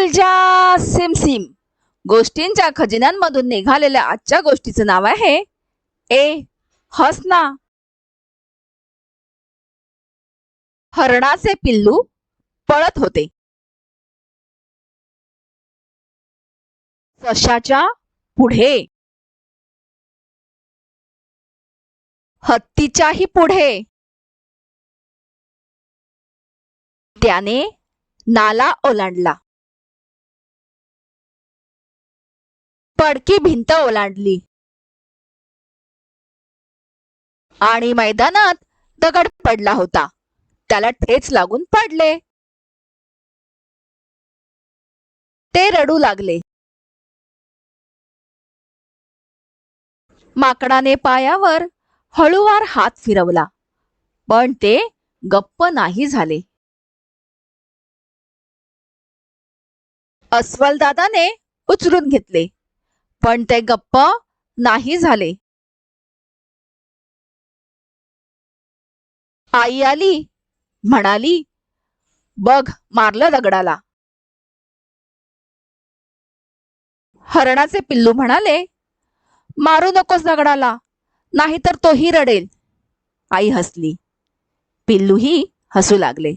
गुलजा सिमसिम गोष्टींच्या खजिन्यांमधून निघालेल्या आजच्या गोष्टीचं नाव आहे ए. हसना. हरणाचे पिल्लू पळत होते. सशाच्या पुढे. हत्तीच्याही पुढे. त्याने नाला ओलांडला. पडकी भिंत ओलांडली. आणि मैदानात दगड पडला होता. त्याला ठेच लागून पडले. ते रडू लागले. माकडाने पायावर हळूवार हात फिरवला. पण ते गप्प नाही झाले. अस्वलदादाने उचलून घेतले. पण ते गप्प नाही झाले. आई आली. म्हणाली बघ मारलं दगडाला. हरणाचे पिल्लू म्हणाले मारू नकोस दगडाला नाहीतर तोही रडेल. आई हसली. पिल्लूही हसू लागले.